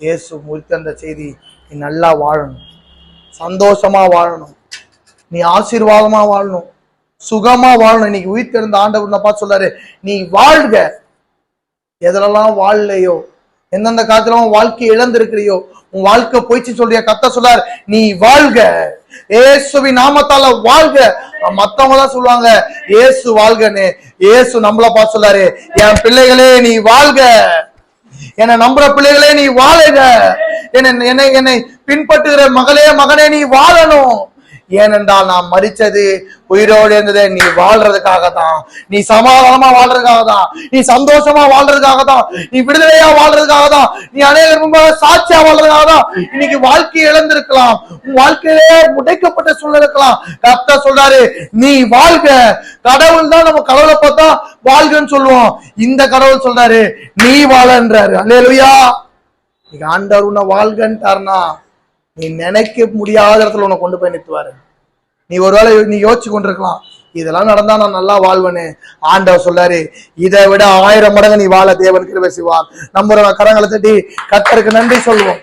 இயேசு முடித்த அந்த செய்தி நீ நல்லா வாழணும். சந்தோஷமா வாழணும். நீ ஆசீர்வாதமா வாழணும். சுகமா வாழணும். இன்னைக்கு உயிர் திறந்த ஆண்டவர் பார்த்து சொல்றாரு நீ வாழ்க. எதுலெல்லாம் வாழலையோ எந்தெந்த காலத்துல உன் வாழ்க்கையை இழந்திருக்கிறியோ உன் வாழ்க்கை போயிச்சு சொல்றிய? கத்த சொல்லார் நீ வாழ்க. ஏசுவி நாமத்தால வாழ்க. மத்தவங்க தான் சொல்லுவாங்க இயேசு வாழ்கன்னு. இயேசு நம்மள பார்த்து சொல்லாரு என் பிள்ளைகளே நீ வாழ்க. என்னை நம்புற பிள்ளைகளே நீ வாழுக. என்னை என்னை என்னை பின்பற்றுகிற மகளே மகனே நீ வாழணும். ஏனென்றால் நான் மறிச்சது உயிரோடு இருந்தது. நீ வாழ்றதுக்காக தான் நீ சமாதானமா வாழ்றதுக்காக தான் நீ சந்தோஷமா வாழ்றதுக்காக தான் நீ விடுதலையா வாழ்றதுக்காக தான் நீ அநேகர் முன்பாக சாட்சியா வாழ்றதுக்காக தான் இன்னைக்கு வாழ்க்கையை இழந்திருக்கலாம். உன் வாழ்க்கையிலே முடைக்கப்பட்ட சூழ்நிலை இருக்கலாம். கர்த்தர் சொல்றாரு நீ வாழ்க. கடவுள் தான் நம்ம கடவுளை பார்த்தா வாழ்கன்னு சொல்லுவோம். இந்த கடவுள் சொல்றாரு நீ வாழன்றாரு அல்லேலூயா. இன்னைக்கு ஆண்டவர் உன்னை வாழ்கன்ட்டாருனா நீ நினைக்க முடியாத இடத்துல உன்னை கொண்டு போய் நிறுத்துவாரு. நீ ஒருவேளை நீ யோசிச்சு கொண்டிருக்கலாம். இதெல்லாம் நடந்தா நான் நல்லா வாழ்வேன்னு ஆண்டவர் சொல்லாரு இதை விட ஆயிரம் மடங்கு நீ வாழ தேவன் கிருபை செய்வார். நம்ம கரங்களை தட்டி கத்தருக்கு நன்றி சொல்லுவோம்.